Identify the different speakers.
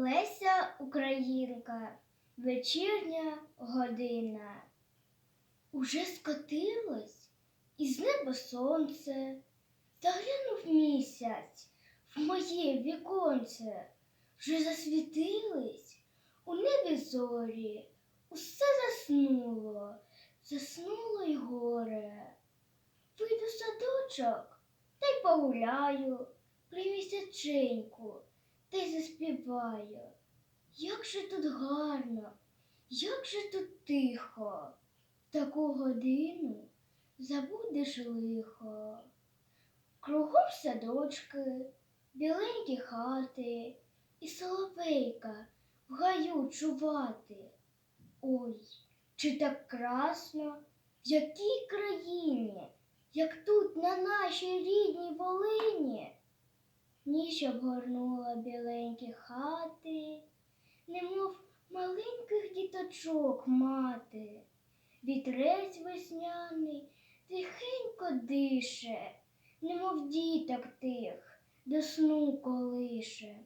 Speaker 1: Леся Українка, вечірня година. Уже скотилось із неба сонце, заглянув місяць в моє віконце, вже засвітились у небі зорі, усе заснуло, заснуло й горе. Вийду садочок та й погуляю при місяченьку й заспіваю. Як же тут гарно, як же тут тихо, в таку годину забудеш лихо. Кругом садочки, біленькі хати, і соловейка в гаю чувати. Ой, чи так красно, в якій країні, як тут на нашій рідній Волині. Ніч обгорнула біленькі хати, немов маленьких діточок мати. Вітрець весняний тихенько дише, немов діток тих до сну колише.